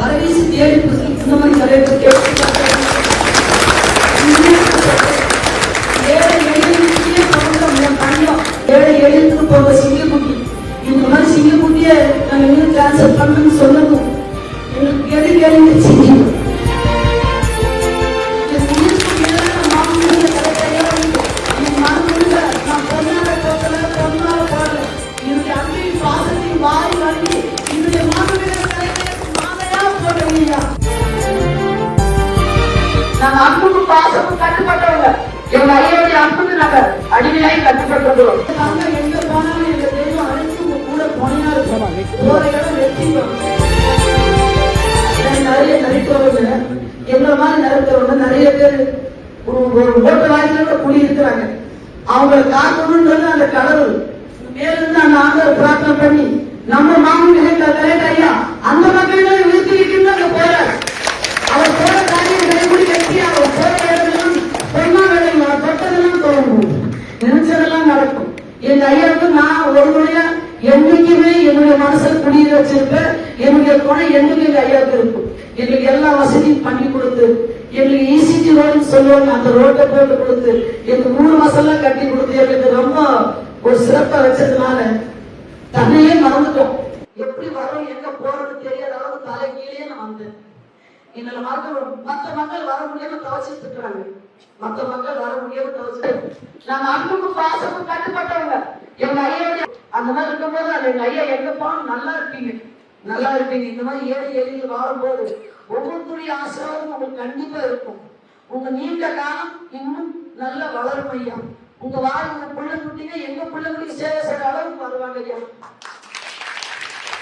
வரவீசி தேடி புதுசு இந்த மாதிரி நிறைய பேர் கேட்டு ஏழை எழுத்துக்கு போக சிங்கக்குட்டி இந்த மாதிரி சிங்கக்குட்டியை நாங்கள் இன்னும் டிரான்ஸ்ஃபர் பண்ணணும்னு சொல்லணும் எங்க ஐயோடைய அன்புக்கு நாங்க கட்டுப்பட்டிருக்கிறோம் எங்க போனாலும் எங்க தெய்வம் அழைத்து உங்க கூட போனா இருக்கும் இடம் வெற்றிக்கும் நிறைய நரிக்கிறவங்க எங்களை மாதிரி நரிக்கிறவங்க நிறைய பேர் ஒரு ஓட்டு வாய்க்கோட குடி இருக்கிறாங்க அவங்களை காக்கணும்ன்றது அந்த கடவுள். மேலிருந்து அந்த ஆண்டவர் பிரார்த்தனை பண்ணி நம்ம மாமன் கரெக்ட் என்னுடைய மனசை குடிய வச்சிருப்பேன் என்னுடைய துணை என்னைக்கு எங்க ஐயாவுக்கு இருக்கும். எங்களுக்கு எல்லா வசதியும் பண்ணி கொடுத்து எங்களுக்கு இசிஜி ரோடுன்னு சொல்லுவாங்க அந்த ரோட்டை போட்டு கொடுத்து எங்களுக்கு மூணு மாசம்லாம் கட்டி கொடுத்து எங்களுக்கு ரொம்ப ஒரு சிறப்பா வச்சதுனால தன்னையே மறந்துட்டோம். எப்படி வரோம் எங்க போறது தெரியாத அளவுக்கு தலைகீழே நான் வந்தேன். எங்களை மறக்க மத்த மக்கள் வர முடியாம தவச்சிட்டு இருக்காங்க மத்த மக்கள் வர முடியாம தவச்சிட்டு நாங்க அன்புக்கும் பாசமும் கட்டுப்பட்டவங்க. எங்க ஐயா அந்த மாதிரி இருக்கும்போது அது எங்க ஐயா எங்கப்பா நல்லா இருப்பீங்க. நல்லா இருப்பீங்க. இந்த மாதிரி ஏழை எளியில் வாழும்போது ஒவ்வொருத்தருடைய ஆசீர்வாதம் உங்களுக்கு கண்டிப்பா இருக்கும். உங்க நீண்ட காலம் இன்னும் நல்ல வளரும் ஐயா. உங்க வாழ் உங்க பிள்ளை குட்டிங்க எங்க பிள்ளை குட்டிக்கு சேவை செய்யற அளவுக்கு வருவாங்க ஐயா.